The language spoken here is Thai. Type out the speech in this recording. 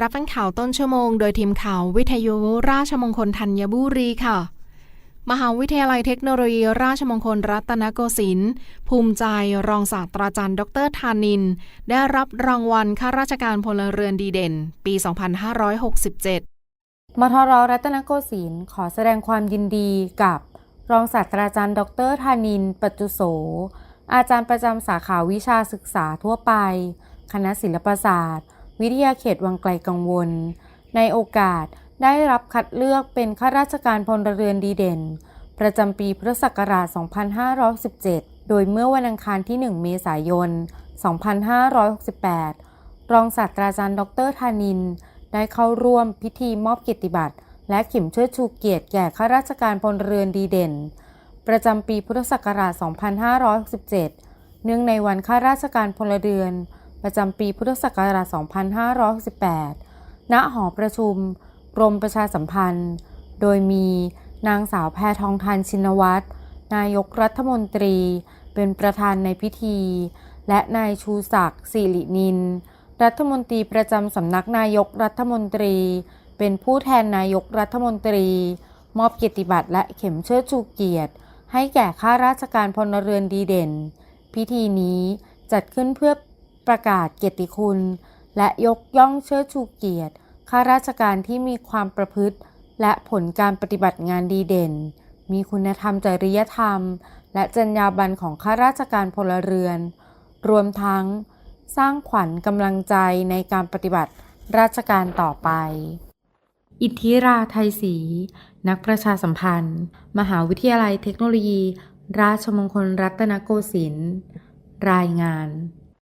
รับฟังข่าวต้นชั่วโมงโดยทีมข่าววิทยุราชมงคลธัญบุรีค่ะ มหาวิทยาลัยเทคโนโลยีราชมงคลรัตนโกสินทร์ภูมิใจรองศาสตราจารย์ ดรธานิน ได้รับรางวัลข้าราชการพลเรือนดีเด่น ปี 2567 มทรรัตนโกสินทร์ขอแสดงความยินดีกับ รองศาสตราจารย์ ดรธานิน ปัจจุโส อาจารย์ประจำสาขาวิชาศึกษาทั่วไป คณะศิลปศาสตร์ วิทยาเขตวังไกลกังวล ในโอกาสได้รับคัดเลือกเป็นข้าราชการพลเรือนดีเด่น ประจำปีพุทธศักราช 2517 โดยเมื่อวันอังคารที่ 1 เมษายน 2568 รองศาสตราจารย์ ดรธานิน ได้เข้าร่วมพิธีมอบเกียรติบัตร และเข็มเชิดชูเกียรติแก่ข้าราชการพลเรือนดีเด่น ประจำปีพุทธศักราช 2567 เนื่องในวันข้าราชการพลเรือน ประจำปีพุทธศักราช 2568 ณ หอประชุม กรมประชาสัมพันธ์ โดยมีนางสาวแพทองทานชินวัตร นายกรัฐมนตรี เป็นประธานในพิธี และนายชูศักดิ์สิรินิน รัฐมนตรีประจำสำนักนายกรัฐมนตรี เป็นผู้แทนนายกรัฐมนตรี มอบเกียรติบัตรและเข็มเชิดชูเกียรติ ให้แก่ข้าราชการพลเรือนดีเด่น พิธีนี้จัดขึ้นเพื่อ ประกาศเกียรติคุณ และยกย่องเชิดชูเกียรติข้าราชการที่มีความประพฤติ และผลการปฏิบัติงานดีเด่น มีคุณธรรมจริยธรรม และจรรยาบรรณของข้าราชการพลเรือน รวมทั้งสร้างขวัญกำลังใจในการปฏิบัติราชการต่อไป อิทธิราไทยศรีนักประชาสัมพันธ์ มหาวิทยาลัยเทคโนโลยี ราชมงคลรัตนโกสินทร์รายงาน